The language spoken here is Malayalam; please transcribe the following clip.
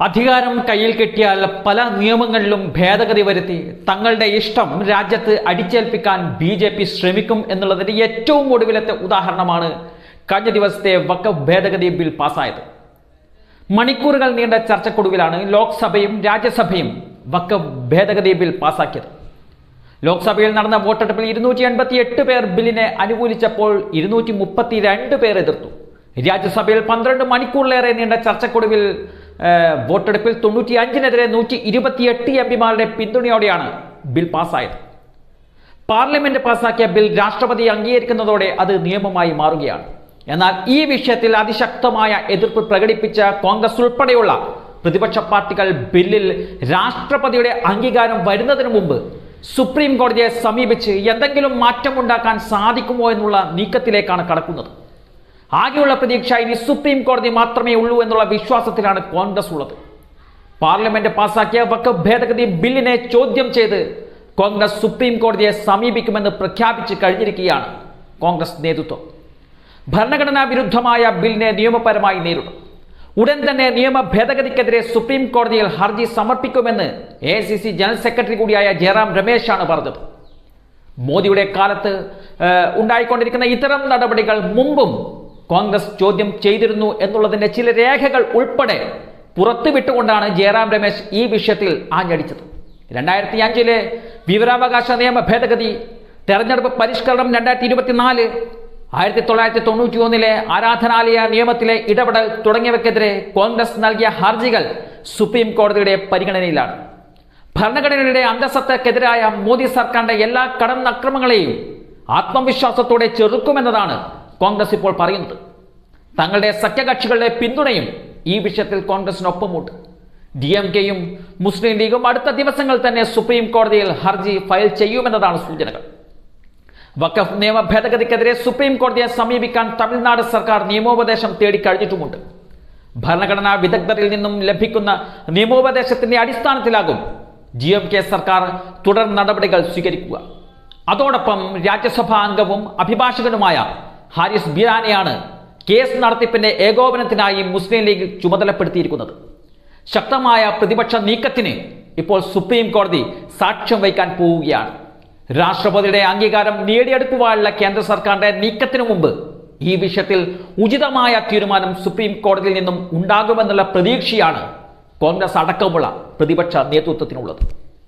അധികാരം കയ്യിൽ കിട്ടിയാൽ പല നിയമങ്ങളിലും ഭേദഗതി വരുത്തി തങ്ങളുടെ ഇഷ്ടം രാജ്യത്ത് അടിച്ചേൽപ്പിക്കാൻ ബി ജെ പി ശ്രമിക്കും എന്നുള്ളതിന്റെ ഏറ്റവും ഒടുവിലത്തെ ഉദാഹരണമാണ് കഴിഞ്ഞ ദിവസത്തെ വക്ക ഭേദഗതി ബിൽ പാസ്സായത്. മണിക്കൂറുകൾ നീണ്ട ചർച്ചക്കൊടുവിലാണ് ലോക്സഭയും രാജ്യസഭയും വക്ക ഭേദഗതി ബിൽ പാസ്സാക്കിയത്. ലോക്സഭയിൽ നടന്ന വോട്ടെടുപ്പിൽ ഇരുന്നൂറ്റി എൺപത്തി എട്ട് പേർ ബില്ലിനെ അനുകൂലിച്ചപ്പോൾ ഇരുന്നൂറ്റി മുപ്പത്തി രണ്ട് പേർ എതിർത്തു. രാജ്യസഭയിൽ പന്ത്രണ്ട് മണിക്കൂറിലേറെ നീണ്ട ചർച്ചക്കൊടുവിൽ വോട്ടെടുപ്പിൽ തൊണ്ണൂറ്റി അഞ്ചിനെതിരെ നൂറ്റി ഇരുപത്തിയെട്ട് എം പിമാരുടെ പിന്തുണയോടെയാണ് ബിൽ പാസ്സായത്. പാർലമെന്റ് പാസാക്കിയ ബിൽ രാഷ്ട്രപതി അംഗീകരിക്കുന്നതോടെ അത് നിയമമായി മാറുകയാണ്. എന്നാൽ ഈ വിഷയത്തിൽ അതിശക്തമായ എതിർപ്പ് പ്രകടിപ്പിച്ച കോൺഗ്രസ് ഉൾപ്പെടെയുള്ള പ്രതിപക്ഷ പാർട്ടികൾ ബില്ലിൽ രാഷ്ട്രപതിയുടെ അംഗീകാരം വരുന്നതിന് മുമ്പ് സുപ്രീം കോടതിയെ സമീപിച്ച് എന്തെങ്കിലും മാറ്റമുണ്ടാക്കാൻ സാധിക്കുമോ എന്നുള്ള നീക്കത്തിലേക്കാണ് കടക്കുന്നത്. ആകെയുള്ള പ്രതീക്ഷ ഇനി സുപ്രീം കോടതി മാത്രമേ ഉള്ളൂ എന്നുള്ള വിശ്വാസത്തിലാണ് കോൺഗ്രസ് ഉള്ളത്. പാർലമെന്റ് പാസാക്കിയ വക്കഫ് ഭേദഗതി ബില്ലിനെ ചോദ്യം ചെയ്ത് കോൺഗ്രസ് സുപ്രീം കോടതിയെ സമീപിക്കുമെന്ന് പ്രഖ്യാപിച്ച് കഴിഞ്ഞിരിക്കുകയാണ് കോൺഗ്രസ് നേതൃത്വം. ഭരണഘടനാ വിരുദ്ധമായ ബില്ലിനെ നിയമപരമായി നേരിടും. ഉടൻ തന്നെ നിയമ ഭേദഗതിക്കെതിരെ സുപ്രീം കോടതിയിൽ ഹർജി സമർപ്പിക്കുമെന്ന് A C C general secretary കൂടിയായ ജയറാം രമേശാണ് പറഞ്ഞത്. മോദിയുടെ കാലത്ത് ഉണ്ടായിക്കൊണ്ടിരിക്കുന്ന ഇത്തരം നടപടികൾ മുമ്പും കോൺഗ്രസ് ചോദ്യം ചെയ്തിരുന്നു എന്നുള്ളതിന്റെ ചില രേഖകൾ ഉൾപ്പെടെ പുറത്തുവിട്ടുകൊണ്ടാണ് ജയറാം രമേശ് ഈ വിഷയത്തിൽ ആഞ്ഞടിച്ചത്. രണ്ടായിരത്തി അഞ്ചിലെ വിവരാവകാശ നിയമ ഭേദഗതി തെരഞ്ഞെടുപ്പ് പരിഷ്കരണം രണ്ടായിരത്തി ഇരുപത്തിനാല് ആയിരത്തി തൊള്ളായിരത്തി തൊണ്ണൂറ്റി ഒന്നിലെ ആരാധനാലയ നിയമത്തിലെ ഇടപെടൽ തുടങ്ങിയവയ്ക്കെതിരെ കോൺഗ്രസ് നൽകിയ ഹർജികൾ സുപ്രീം കോടതിയുടെ പരിഗണനയിലാണ്. ഭരണഘടനയുടെ അന്തസത്തക്കെതിരായ മോദി സർക്കാരിന്റെ എല്ലാ കടന്നക്രമങ്ങളെയും ആത്മവിശ്വാസത്തോടെ ചെറുക്കുമെന്നതാണ് കോൺഗ്രസ് ഇപ്പോൾ പറയുന്നത് തങ്ങളുടെ സഖ്യകക്ഷികളുടെ പിന്തുണയും ഈ വിഷയത്തിൽ കോൺഗ്രസിനൊപ്പമുണ്ട്. ഡി എം കെയും മുസ്ലിം ലീഗും അടുത്ത ദിവസങ്ങൾ തന്നെ സുപ്രീം കോടതിയിൽ ഹർജി ഫയൽ ചെയ്യുമെന്നതാണ് സൂചനകൾ. വഖഫ് നിയമ ഭേദഗതിക്കെതിരെ സുപ്രീം കോടതിയെ സമീപിക്കാൻ തമിഴ്നാട് സർക്കാർ നിയമോപദേശം തേടിക്കഴിഞ്ഞിട്ടുമുണ്ട് ഭരണഘടനാ വിദഗ്ധരിൽ നിന്നും ലഭിക്കുന്ന നിയമോപദേശത്തിന്റെ അടിസ്ഥാനത്തിലാകും ജി എം കെ സർക്കാർ തുടർ നടപടികൾ സ്വീകരിക്കുക. അതോടൊപ്പം രാജ്യസഭാ അംഗവും അഭിഭാഷകനുമായ ഹാരിസ് ബിരാനെയാണ് കേസ് നടത്തിപ്പിന്റെ ഏകോപനത്തിനായി മുസ്ലിം ലീഗ് ചുമതലപ്പെടുത്തിയിരിക്കുന്നത്. ശക്തമായ പ്രതിപക്ഷ നീക്കത്തിന് ഇപ്പോൾ സുപ്രീം കോടതി സാക്ഷ്യം വഹിക്കാൻ പോവുകയാണ്. രാഷ്ട്രപതിയുടെ അംഗീകാരം നേടിയെടുക്കുവാനുള്ള കേന്ദ്ര സർക്കാരിന്റെ നീക്കത്തിനു മുമ്പ് ഈ വിഷയത്തിൽ ഉചിതമായ തീരുമാനം സുപ്രീം കോടതിയിൽ നിന്നും ഉണ്ടാകുമെന്നുള്ള പ്രതീക്ഷയാണ് കോൺഗ്രസ് അടക്കമുള്ള പ്രതിപക്ഷ നേതൃത്വത്തിനുള്ളത്.